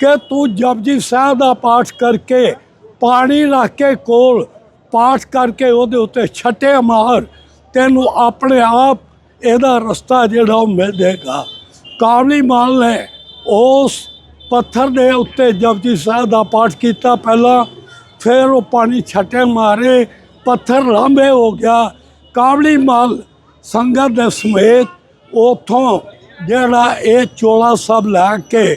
ਕਿ ਤੂੰ ਜਪਜੀ ਸਾਹਿਬ ਦਾ ਪਾਠ ਕਰਕੇ ਪਾਣੀ ਰੱਖ ਕੇ ਕੋਲ ਪਾਠ ਕਰਕੇ ਉਹਦੇ ਉੱਤੇ ਛੱਟੇ ਮਾਰ, ਤੈਨੂੰ ਆਪਣੇ ਆਪ ਇਹਦਾ ਰਸਤਾ ਜਿਹੜਾ ਉਹ ਮਿਲ ਜਾਏਗਾ। ਕਾਬਲੀ ਮਲ ਨੇ ਉਸ ਪੱਥਰ ਦੇ ਉੱਤੇ ਜਪਜੀ ਸਾਹਿਬ ਦਾ ਪਾਠ ਕੀਤਾ ਪਹਿਲਾਂ, ਫਿਰ ਉਹ ਪਾਣੀ ਛੱਟੇ ਮਾਰੇ, ਪੱਥਰ ਲਾਂਬੇ ਹੋ ਗਿਆ। ਕਾਬਲੀ ਮਾਲ ਸੰਗਤ ਦੇ ਸਮੇਤ ਉਥੋਂ ਜਿਹੜਾ ਇਹ ਚੋਲਾ ਸਭ ਲੈ ਕੇ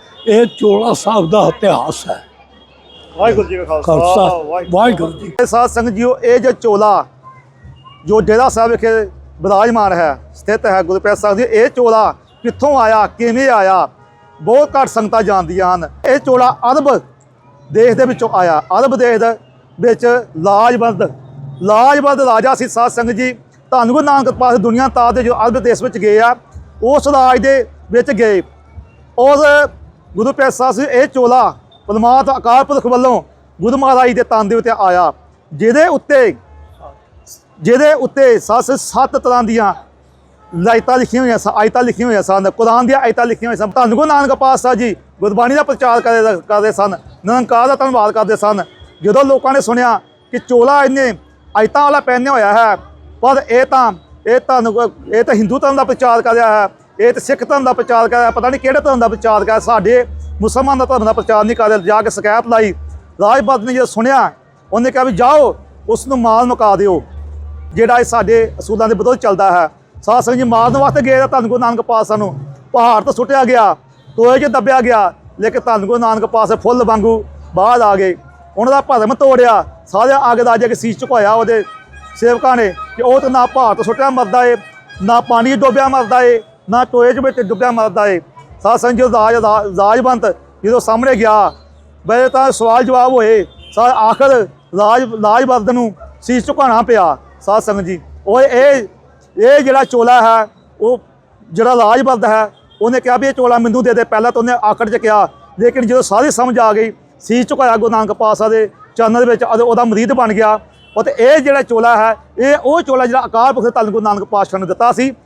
ਇਹ ਚੋਲਾ ਸਾਹਿਬ ਦਾ ਇਤਿਹਾਸ ਹੈ। ਵਾਹਿਗੁਰੂ ਜੀ ਕਾ ਖਾਲਸਾ ਵਾਹਿਗੁਰੂ ਜੀ ਸਾਧ ਸੰਗਤ ਜੀਓ ਇਹ ਜੋ ਚੋਲਾ ਜੋ ਡੇਰਾ ਸਾਹਿਬ ਵਿਖੇ ਵਿਰਾਜਮਾਨ ਹੈ ਸਥਿਤ ਹੈ ਗੁਰੂ ਸਾਹਿਬ ਦੀ ਇਹ ਚੋਲਾ ਕਿੱਥੋਂ ਆਇਆ ਕਿਵੇਂ ਆਇਆ? ਬਹੁਤ ਘੱਟ ਸੰਗਤਾਂ ਜਾਣਦੀਆਂ ਹਨ। ਇਹ ਚੋਲਾ ਅਰਬ ਦੇਸ਼ ਦੇ ਵਿੱਚੋਂ ਆਇਆ। ਅਰਬ ਦੇਸ਼ ਦੇ ਵਿੱਚ ਲਾਜਵੰਦ ਲਾਜਵੰਦ ਰਾਜਾ ਸੀ ਸਾਧ ਸੰਗਤ ਜੀ। ਧੰਨ ਗੁਰੂ ਨਾਨਕ ਪਾਸ ਦੁਨੀਆ ਤਾਰ ਦੇ ਜੋ ਅਰਬ ਦੇਸ਼ ਵਿੱਚ ਗਏ ਆ ਉਸ ਰਾਜ ਦੇ ਵਿੱਚ ਗਏ। ਉਸ ਗੁਰੂ ਪਿਆਰੇ ਸਾਹਿਬ ਸੀ, ਇਹ ਚੋਲਾ ਪਰਮਾਤਮਾ ਅਕਾਲ ਪੁਰਖ ਵੱਲੋਂ ਗੁਰੂ ਮਹਾਰਾਜ ਦੇ ਤਨ ਦੇ ਉੱਤੇ ਆਇਆ, ਜਿਹਦੇ ਉੱਤੇ ਜਿਹਦੇ ਉੱਤੇ ਸੱਸ ਸੱਤ ਤਰ੍ਹਾਂ ਦੀਆਂ ਲਾਇਤਾਂ ਲਿਖੀਆਂ ਹੋਈਆਂ ਸਨ ਆਇਤਾਂ ਲਿਖੀਆਂ ਹੋਈਆਂ ਸਨ, ਕੁਰਾਨ ਦੀਆਂ ਆਇਤਾਂ ਲਿਖੀਆਂ ਹੋਈਆਂ ਸਨ। ਧੰਨ ਗੁਰੂ ਨਾਨਕ ਪਾਤਸ਼ਾਹ ਜੀ ਗੁਰਬਾਣੀ ਦਾ ਪ੍ਰਚਾਰ ਕਰਦੇ ਕਰਦੇ ਸਨ, ਨਿਰੰਕਾਰ ਦਾ ਧੰਨਵਾਦ ਕਰਦੇ ਸਨ। ਜਦੋਂ ਲੋਕਾਂ ਨੇ ਸੁਣਿਆ ਕਿ ਚੋਲਾ ਇਹਨੇ ਆਇਤਾਂ ਵਾਲਾ ਪਹਿਨਿਆ ਹੋਇਆ ਹੈ, ਪਰ ਇਹ ਤਾਂ ਇਹ ਤਾਂ ਇਹ ਤਾਂ ਹਿੰਦੂ ਧਰਮ ਦਾ ਪ੍ਰਚਾਰ ਕਰ ਰਿਹਾ ਹੈ ਇਹ ਤਾਂ ਸਿੱਖ ਧਰਮ ਦਾ ਪ੍ਰਚਾਰ ਕਰ ਰਿਹਾ, ਪਤਾ ਨਹੀਂ ਕਿਹੜੇ ਧਰਮ ਦਾ ਪ੍ਰਚਾਰ ਕਰ ਰਿਹਾ, ਸਾਡੇ ਮੁਸਲਮਾਨ ਦਾ ਧਰਮ ਦਾ ਪ੍ਰਚਾਰ ਨਹੀਂ ਕਰ ਰਿਹਾ, ਜਾ ਕੇ ਸ਼ਿਕਾਇਤ ਲਾਈ। ਰਾਜਪਾਲ ਨੇ ਜਦੋਂ ਸੁਣਿਆ, ਉਹਨੇ ਕਿਹਾ ਵੀ ਜਾਓ ਉਸ ਨੂੰ ਮਾਲ ਮੁਕਾ ਦਿਓ, ਜਿਹੜਾ ਇਹ ਸਾਡੇ ਅਸੂਲਾਂ ਦੇ ਵਿਰੋਧ ਚੱਲਦਾ ਹੈ। ਸਾਧ ਸੰਗਤ ਜੀ, ਮਾਰਨ ਵਾਸਤੇ ਗਏ ਤਾਂ ਧੰਨ ਗੁਰੂ ਨਾਨਕ ਪਾਤਸ਼ਾਹ ਨੂੰ ਪਹਾੜ ਤੋਂ ਸੁੱਟਿਆ ਗਿਆ ਤੋਏ 'ਚ ਦੱਬਿਆ ਗਿਆ, ਲੇਕਿਨ ਧੰਨ ਗੁਰੂ ਨਾਨਕ ਪਾਤਸ਼ਾਹ ਫੁੱਲ ਵਾਂਗੂ ਬਾਹਰ ਆ ਗਏ। ਉਹਨਾਂ ਦਾ ਭਰਮ ਤੋੜਿਆ, ਸਾਰਿਆਂ ਆਗੇ ਦਾ ਜਾ ਕੇ ਸੀਸ ਝੁਕਾਇਆ ਉਹਦੇ ਸੇਵਕਾਂ ਨੇ ਕਿ ਉਹ ਤਾਂ ਨਾ ਪਹਾੜ ਤੋਂ ਸੁੱਟਿਆ ਮਰਦਾ ਏ, ਨਾ ਪਾਣੀ 'ਚ ਡੁੱਬਿਆ ਮਰਦਾ ਏ। ਨਾ ਟੋਏ 'ਚ ਵਿੱਚ ਡੁੱਬਿਆ ਮਰਦਾ ਏ। ਸਾਧ ਸੰਗਤ ਜੀ ਰਾਜ ਰਾਜਵੰਤ ਜਦੋਂ ਸਾਹਮਣੇ ਗਿਆ, ਬਈ ਤਾਂ ਸਵਾਲ ਜਵਾਬ ਹੋਏ। ਸਾ ਆਖਰ ਰਾਜ ਰਾਜਵੰਤ ਨੂੰ ਸੀਸ ਝੁਕਾਉਣਾ ਪਿਆ ਸਾਧ ਸੰਗਤ ਜੀ। ਉਹ ਇਹ ਇਹ ਜਿਹੜਾ ਚੋਲਾ ਹੈ, ਉਹ ਜਿਹੜਾ ਰਾਜਵੰਤ ਹੈ, ਉਹਨੇ ਕਿਹਾ ਵੀ ਇਹ ਚੋਲਾ ਮੈਨੂੰ ਦੇ ਦੇ। ਪਹਿਲਾਂ ਤਾਂ ਉਹਨੇ ਆਖਰ 'ਚ ਕਿਹਾ, ਲੇਕਿਨ ਜਦੋਂ ਸਾਰੀ ਸਮਝ ਆ ਗਈ, ਸੀਸ ਝੁਕਾਇਆ ਗੁਰੂ ਨਾਨਕ ਪਾਤਸ਼ਾਹ ਦੇ ਚਰਨ ਦੇ ਵਿੱਚ ਅਤੇ ਉਹਦਾ ਮਰੀਦ ਬਣ ਗਿਆ। ਉਹ ਤੇ ਇਹ ਜਿਹੜਾ ਚੋਲਾ ਹੈ, ਇਹ ਉਹ ਚੋਲਾ ਜਿਹੜਾ ਅਕਾਲ ਪੁਰਖ ਧੰਨ ਗੁਰੂ ਨਾਨਕ ਪਾਤਸ਼ਾਹ ਨੂੰ ਦਿੱਤਾ ਸੀ।